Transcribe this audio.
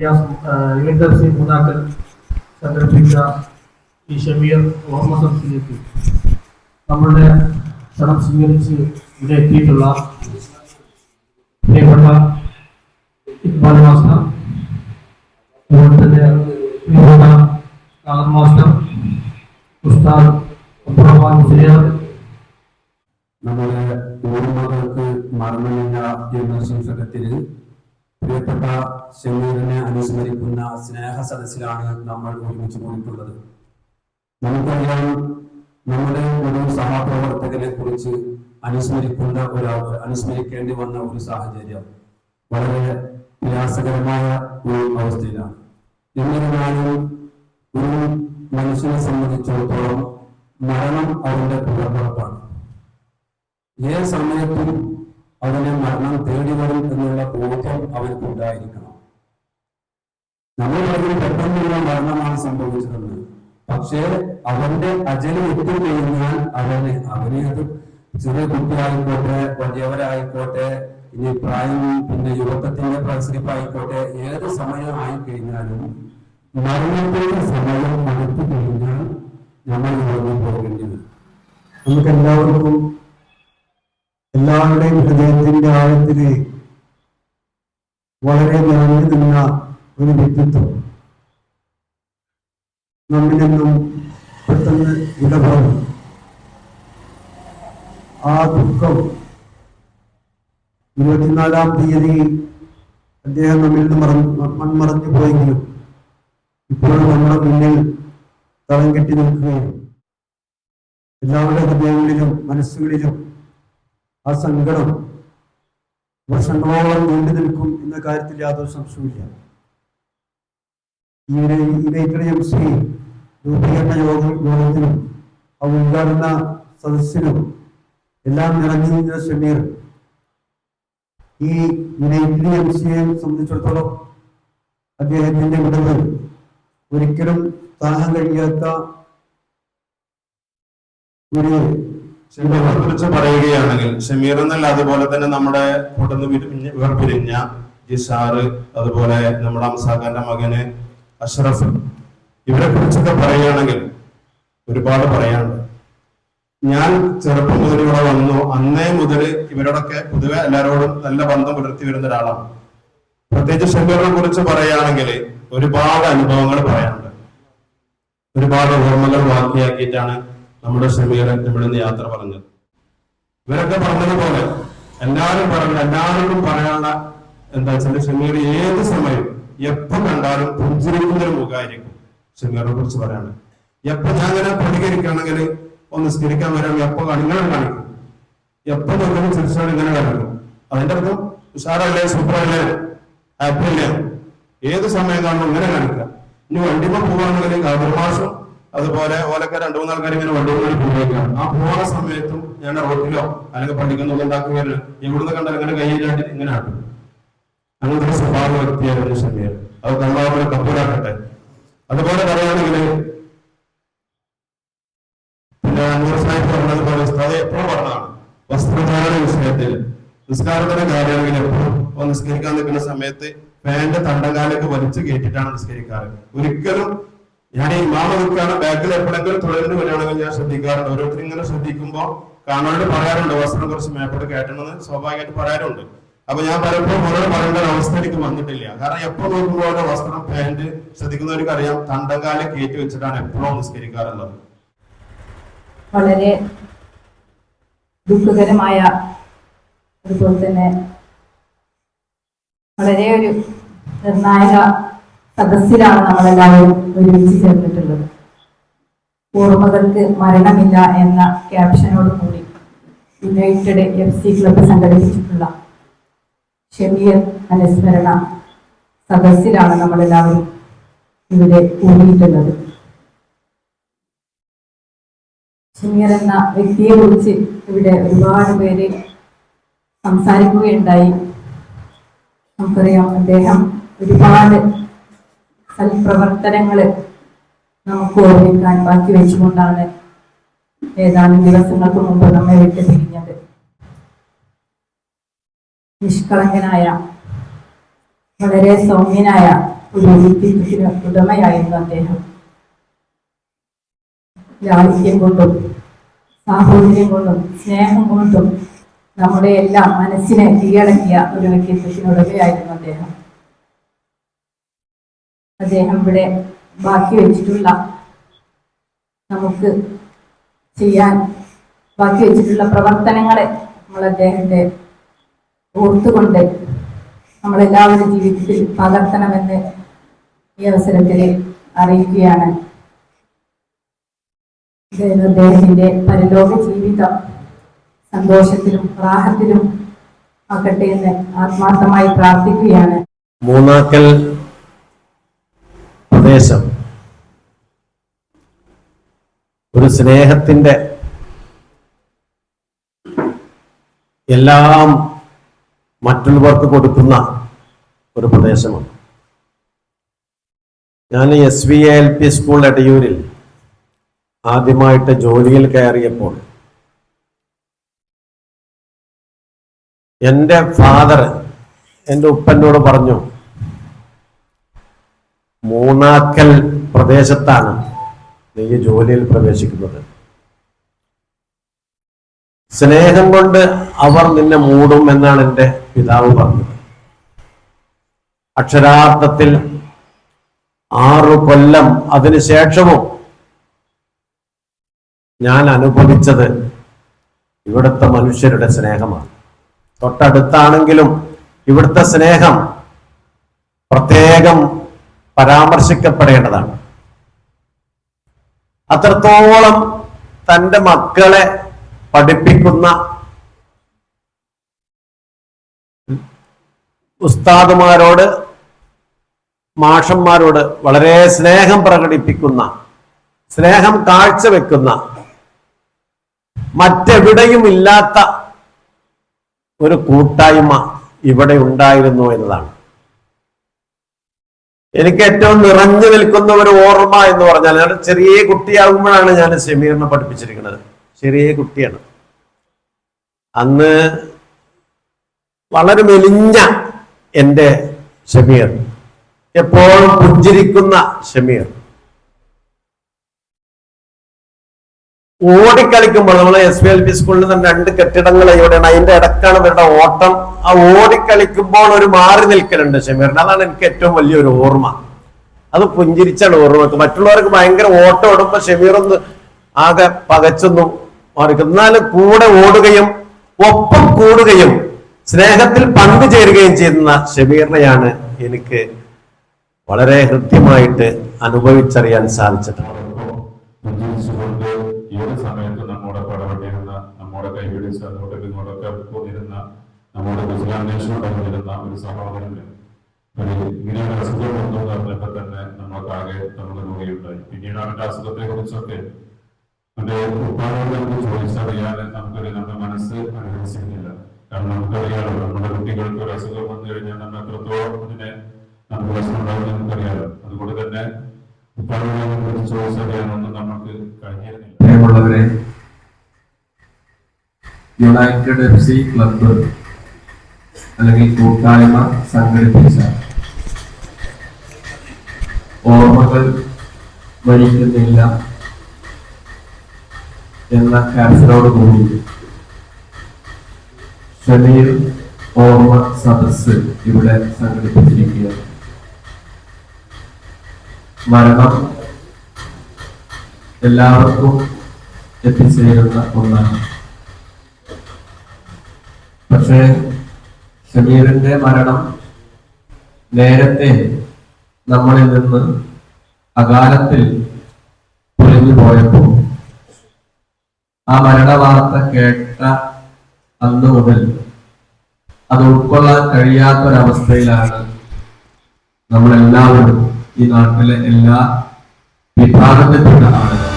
യുഎൻഡബ്സി മൂന്നാക്കൽ സംഘടിപ്പിച്ച ഈ ഷമീർ ഓർമ്മ സംസ്ഥയിലേക്ക് നമ്മളുടെ ക്ഷണം സ്വീകരിച്ച് ഇവിടെ എത്തിയിട്ടുള്ള പ്രിയപ്പെട്ട ഇക്ബാൽ മാസ്റ്റർ അതുപോലെ തന്നെ പ്രിയപ്പെട്ട കാലം മാസ്റ്റർ ഉസ്താദ് അബ്ദുറഹ്മാൻ മുസ്ലിയാർ. നമ്മുടെ ഓർമ്മകൾക്ക് മരണമില്ല എന്ന ശീർഷകത്തിൽ പ്രിയപ്പെട്ട ഷമീറിനെ അനുസ്മരിക്കുന്ന സ്നേഹ സദസ്സിലാണ് നമ്മൾ ഒരുമിച്ച് പോയിട്ടുള്ളത്. നമുക്കറിയാം നമ്മുടെ ഒരു സഹപ്രവർത്തകനെ കുറിച്ച് അനുസ്മരിക്കുന്ന ഒരു അനുസ്മരിക്കേണ്ടി വന്ന ഒരു സാഹചര്യം വളരെ പ്രയാസകരമായ ഒരു അവസ്ഥയിലാണ്. എന്നിരുന്നാലും ഒരു മനുഷ്യനെ സംബന്ധിച്ചിടത്തോളം മരണം അവന്റെ പുറപ്പുറപ്പാണ് ഏത് സമയത്തും അവനെ മരണം തേടി വരും എന്നുള്ള ബോധം അവർക്കുണ്ടായിരിക്കണം. നമ്മൾ പറഞ്ഞ പെട്ടെന്നുള്ള മരണമാണ് സംഭവിച്ചതെന്ന്. പക്ഷേ അവന്റെ അജലം എത്തിക്കഴിഞ്ഞാൽ അവന് അവനെ അത് ചെറിയ കുട്ടിയായിക്കോട്ടെ വലിയവരായിക്കോട്ടെ ഇനി പ്രായം പിന്നെ യുവത്വത്തിന്റെ പ്രസരിപ്പായിക്കോട്ടെ ഏത് സമയം ആയിക്കഴിഞ്ഞാലും മരണത്തിന്റെ സമയം അടുത്തു കഴിഞ്ഞാൽ നമ്മൾ ഇറങ്ങി പോകേണ്ടത് നമുക്ക് എല്ലാവർക്കും എല്ലാവരുടെയും ഹൃദയത്തിന്റെ ആഴത്തിലെ വളരെ നിറഞ്ഞു നിന്ന ഒരു വ്യക്തിത്വം. നമ്മിൽ നിന്നും പെട്ടെന്ന് ഇടപെടും ആ ദുഃഖം ഇരുപത്തിനാലാം തീയതി അദ്ദേഹം നമ്മിൽ നിന്ന് മറ മൺമറഞ്ഞു പോയെങ്കിലും ഇപ്പോഴും നമ്മുടെ മുന്നിൽ തളം കെട്ടി നിൽക്കുകയാണ്. എല്ലാവരുടെ ഹൃദയങ്ങളിലും മനസ്സുകളിലും ആ സങ്കടം വർഷങ്ങളോളം നീണ്ടു നിൽക്കും എന്ന കാര്യത്തിൽ യാതൊരു സംശയമില്ല ഈ യുണൈറ്റഡ് എം സി രൂപീകരണ യോഗ യോഗത്തിനും ആ ഉദ്ഘാടന സദസ്സിനും എല്ലാം നിറഞ്ഞു നിന്ന ഷമീർ ഈ യുണൈറ്റഡ് എം സിയെ സംബന്ധിച്ചിടത്തോളം അദ്ദേഹത്തിന്റെ വിടവ് ഒരിക്കലും താങ്ങാൻ കഴിയാത്ത ഒരു ഷമീറിനെ കുറിച്ച് പറയുകയാണെങ്കിൽ ഷമീർ എന്നല്ല അതുപോലെ തന്നെ നമ്മുടെ കൂട്ടുന്ന പിരിഞ്ഞ വേർപിരിഞ്ഞ ജിസാറ് അതുപോലെ നമ്മുടെ അംസാഖാന്റെ മകന് അഷ്റഫ്. ഇവരെ കുറിച്ചൊക്കെ പറയുകയാണെങ്കിൽ ഒരുപാട് പറയാനുണ്ട്. ഞാൻ ചെറുപ്പം മുതൽ ഇവിടെ വന്നു. അന്നേ മുതൽ ഇവരോടൊക്കെ പൊതുവെ എല്ലാവരോടും നല്ല ബന്ധം പുലർത്തി വരുന്ന ഒരാളാണ്. പ്രത്യേകിച്ച് ഷമീറിനെ കുറിച്ച് പറയുകയാണെങ്കിൽ ഒരുപാട് അനുഭവങ്ങൾ പറയാനുണ്ട്. ഒരുപാട് ഓർമ്മകൾ ബാക്കിയാക്കിയിട്ടാണ് നമ്മുടെ ഷമീർ ഇവിടുന്ന് യാത്ര പറഞ്ഞത്. ഇവരൊക്കെ പറഞ്ഞതുപോലെ എല്ലാവരും പറഞ്ഞ എല്ലാവരോടും പറയാനുള്ള എന്താ വെച്ചാൽ ഷമീർ ഏത് സമയം എപ്പോ കണ്ടാലും പുഞ്ചിരിക്കുന്ന ഒരു മുഖമായിരിക്കും ഷമീറിനെ കുറിച്ച് പറയാണ് എപ്പോ ഞാൻ അങ്ങനെ പ്രതികരിക്കുകയാണെങ്കിൽ ഒന്ന് സ്കരിക്കാൻ വരാം. എപ്പോ ഇങ്ങനെ കാണിക്കും. എപ്പോ നോക്കിയാലും ചിരിച്ചാണ് ഇങ്ങനെ കാണിക്കും. അതിന്റെ അർത്ഥം ഉഷാറല്ലേ? സൂപ്പറല്ലേ? ഹാപ്പി അല്ലേ ഏത് സമയം കാണുമ്പോൾ ഇങ്ങനെ കാണിക്കുക. ഇനി വണ്ടിമ പോവാണെങ്കിൽ ഗവർമാസം അതുപോലെ ഓലക്ക രണ്ടു മൂന്ന് ആൾക്കാർ ഇങ്ങനെ വണ്ടി കൂടി പോവുകയാണ് ആ പോണ സമയത്തും ഞാൻ റോട്ടിലോ അല്ലെങ്കിൽ പള്ളിക്കൊന്നും ഉണ്ടാക്കുകയല്ല. ഇവിടുന്ന് കണ്ടാൽ ഇങ്ങനെ കയ്യിലാട്ടി ഇങ്ങനെ ആട്ടും അങ്ങനത്തെ ഒരു സ്വഭാവ വ്യക്തിയായിരുന്നു ഷമീർ അത് കണ്ടാവുമ്പോൾ കപ്പൂരാക്കട്ടെ അതുപോലെ പറയുകയാണെങ്കിൽ പിന്നെ അന്നൂർ സാഹിബ് പറഞ്ഞതുപോലെ ഉസ്താദ് എപ്പോഴും പറഞ്ഞതാണ്. വസ്ത്രധാരണ വിഷയത്തിൽ നിസ്കാരത്തിന്റെ കാര്യമാണെങ്കിൽ എപ്പോഴും നിസ്കരിക്കാൻ നിൽക്കുന്ന സമയത്ത് ഫാന്റെ തണ്ടകാലൊക്കെ വലിച്ചു കയറ്റിയിട്ടാണ് നിസ്കരിക്കാറ്. ഒരിക്കലും ഞാൻ ഈ മാമ നിൽക്കാണ് ബാക്കിൽ എപ്പോഴെങ്കിലും തൊഴിലിന് വരികയാണെങ്കിൽ ഞാൻ ശ്രദ്ധിക്കാറുണ്ട്. ഓരോരുത്തരും ഇങ്ങനെ ശ്രദ്ധിക്കുമ്പോൾ കാണാനോട് പറയാറുണ്ട്. വസ്ത്രം കുറച്ച് മേപ്പോട്ട് കയറ്റണമെന്ന് സ്വാഭാവികമായിട്ട് പറയാറുണ്ട്. അപ്പൊ ഞാൻ പലപ്പോഴും ഓരോ പറയേണ്ട ഒരു അവസ്ഥ എനിക്ക് വന്നിട്ടില്ല. കാരണം എപ്പോ നോക്കുമ്പോൾ ഓരോ വസ്ത്രം പാന്റ് ശ്രദ്ധിക്കുന്നവർക്ക് അറിയാം. തണ്ടകാലെ കയറ്റി വെച്ചിട്ടാണ് എപ്പോഴും നിസ്കരിക്കാറുള്ളത്. വളരെ ദുഃഖകരമായ അതുപോലെ തന്നെ വളരെ ഒരു നിർണായക സദസ്സിലാണ് നമ്മളെല്ലാവരും ഒരുമിച്ച് ചേർന്നിട്ടുള്ളത്. ഓർമ്മകൾക്ക് മരണമില്ല എന്ന ക്യാപ്ഷനോട് കൂടി യുണൈറ്റഡ് എഫ് സി ക്ലബ്ബ് സംഘടിപ്പിച്ചിട്ടുള്ള ഷെമിയർ അനുസ്മരണ സദസ്സിലാണ് നമ്മളെല്ലാവരും ഇവിടെ കൂടിയിട്ടുള്ളത്. ഷെമിയർ എന്ന വ്യക്തിയെ കുറിച്ച് ഇവിടെ ഒരുപാട് പേര് സംസാരിക്കുകയുണ്ടായി. നമുക്കറിയാം അദ്ദേഹം ഒരുപാട് സൽപ്രവർത്തനങ്ങൾ നമുക്ക് ഓർമ്മിക്കാൻ ബാക്കി വെച്ചുകൊണ്ടാണ് ഏതാനും ദിവസങ്ങൾക്ക് മുമ്പ് നമ്മെ വിട്ട് പിരിഞ്ഞത് നിഷ്കളങ്കനായ വളരെ സൗമ്യനായ ഒരു വ്യക്തിത്വത്തിന് ഉടമയായിരുന്നു അദ്ദേഹം. ലാളിത്യം കൊണ്ടും സാഹോദര്യം കൊണ്ടും സ്നേഹം കൊണ്ടും നമ്മുടെ എല്ലാം മനസ്സിനെ കീഴടക്കിയ ഒരു വ്യക്തിത്വത്തിന് ഉടമയായിരുന്നു അദ്ദേഹം. അദ്ദേഹം ഇവിടെ ബാക്കി വെച്ചിട്ടുള്ള നമുക്ക് ചെയ്യാൻ ബാക്കി വെച്ചിട്ടുള്ള പ്രവർത്തനങ്ങളെ നമ്മൾ അദ്ദേഹത്തെ ഓർത്തുകൊണ്ട് നമ്മളെല്ലാവരുടെ ജീവിതത്തിൽ പകർത്തണമെന്ന് ഈ അവസരത്തിൽ അറിയിക്കുകയാണ്. അദ്ദേഹത്തിന്റെ പരലോക ജീവിതം. സന്തോഷത്തിലും പ്രാഹത്തിലും ആക്കട്ടെ എന്ന് ആത്മാർത്ഥമായി പ്രാർത്ഥിക്കുകയാണ്. മൂന്നാക്കൽ പ്രദേശം ഒരു സ്നേഹത്തിന്റെ എല്ലാം മറ്റുള്ളവർക്ക് കൊടുക്കുന്ന ഒരു പ്രദേശമാണ്. ഞാൻ S V L P school എടയൂരിൽ ആദ്യമായിട്ട് ജോലിയിൽ കയറിയപ്പോൾ എന്റെ ഫാദർ എന്റെ ഉപ്പനോട് പറഞ്ഞു മൂന്നാക്കൽ പ്രദേശത്താണ് നീ ജോലിയിൽ പ്രവേശിക്കുന്നത്. സ്നേഹം കൊണ്ട് അവർ നിന്നെ മൂടും എന്നാണ് എന്റെ പിതാവ് പറഞ്ഞത്. അക്ഷരാർത്ഥത്തിൽ ആറു കൊല്ലം അതിനുശേഷവും ഞാൻ അനുഭവിച്ചത് ഇവിടുത്തെ മനുഷ്യരുടെ സ്നേഹമാണ്. തൊട്ടടുത്താണെങ്കിലും ഇവിടുത്തെ സ്നേഹം പ്രത്യേകം പരാമർശിക്കപ്പെടേണ്ടതാണ്. അത്രത്തോളം തന്റെ മക്കളെ പഠിപ്പിക്കുന്ന ഉസ്താദുമാരോട് മാഷന്മാരോട് വളരെ സ്നേഹം പ്രകടിപ്പിക്കുന്ന സ്നേഹം കാഴ്ചവെക്കുന്ന മറ്റെവിടെയും ഇല്ലാത്ത ഒരു കൂട്ടായ്മ ഇവിടെ ഉണ്ടായിരുന്നു എന്നതാണ്. എനിക്ക് ഏറ്റവും നിറഞ്ഞു നിൽക്കുന്ന ഒരു ഓർമ്മ എന്ന് പറഞ്ഞാൽ ഞാൻ ചെറിയ കുട്ടിയാകുമ്പോഴാണ് ഞാൻ ഷമീറിനെ പഠിപ്പിച്ചിരിക്കുന്നത്. ചെറിയ കുട്ടിയാണ്. അന്ന് വളരെ മെലിഞ്ഞ എന്റെ ഷമീർ എപ്പോഴും പുഞ്ചിരിക്കുന്ന ഷമീർ ഓടിക്കളിക്കുമ്പോൾ നമ്മൾ എസ് ബി എൽ പി സ്കൂളിൽ നിന്ന് രണ്ട് കെട്ടിടങ്ങൾ എവിടെയാണ് അതിന്റെ ഇടക്കാണ് ഇവരുടെ ഓട്ടം. ആ ഓടിക്കളിക്കുമ്പോൾ ഒരു മാറി നിൽക്കലുണ്ട് ഷമീറിന്. അതാണ് എനിക്ക് ഏറ്റവും വലിയൊരു ഓർമ്മ. അത് പുഞ്ചിരിച്ചാണ് ഓർമ്മ വെക്കുക. മറ്റുള്ളവർക്ക് ഭയങ്കര ഓട്ടം ഓടുമ്പോ ഷമീറൊന്ന് ആകെ പകച്ചൊന്നും മാറിക്കും. എന്നാലും കൂടെ ഓടുകയും ഒപ്പം കൂടുകയും സ്നേഹത്തിൽ പങ്കു ചേരുകയും ചെയ്യുന്ന ഷമീറിനെയാണ് എനിക്ക് വളരെ ഹൃദ്യമായിട്ട് അനുഭവിച്ചറിയാൻ സാധിച്ചിട്ടുള്ളത് ഏത് സമയത്ത് നമ്മുടെ പടപെട്ടിരുന്ന നമ്മുടെ കൈപിടിച്ച് അങ്ങോട്ടും ഇങ്ങോട്ടൊക്കെ പോന്നിരുന്ന നമ്മുടെ ഗുജറാനേഷനോട് വന്നിരുന്ന ഒരു സഹോദരന് ഒരു ഇങ്ങനെയൊരു അസുഖം വന്നു എന്ന് പറഞ്ഞപ്പോൾ തന്നെ നമ്മൾക്കാകെ നമ്മുടെ കൂടെയുണ്ടായി പിന്നീട് അവന്റെ അസുഖത്തെ കുറിച്ചൊക്കെ അവന്റെ ഉപ്പാടോട് ചോദിച്ചറിയാൻ നമുക്കൊരു നമ്മുടെ മനസ്സ് അനുഭവിച്ചിരുന്നില്ല കാരണം നമുക്കറിയാലോ നമ്മുടെ കുട്ടികൾക്ക് ഒരു അസുഖം യുണൈറ്റഡ് എഫ് സി ക്ലബ്ബ് അല്ലെങ്കിൽ കൂട്ടായ്മ സംഘടിപ്പിച്ച ഓർമ്മകൾ ഭരിക്കുന്നില്ല എന്ന ക്യാപ്ഷനോട് കൂടി ഷമീർ ഓർമ്മ സദസ് ഇവിടെ സംഘടിപ്പിച്ചിരിക്കുകയാണ്. മരണം എല്ലാവർക്കും എത്തിച്ചേരുന്ന ഒന്നാണ്. പക്ഷേ ഷമീറിന്റെ മരണം നേരത്തെ നമ്മളിൽ നിന്ന് അകാലത്തിൽ പൊളിഞ്ഞു പോയപ്പോൾ ആ മരണ വാർത്ത കേട്ട അന്ന് മുതൽ അത് ഉൾക്കൊള്ളാൻ കഴിയാത്തൊരവസ്ഥയിലാണ് നമ്മളെല്ലാവരും ഈ നാട്ടിലെ എല്ലാ വിഭാഗത്തിൽപ്പെട്ട ആളുകൾ.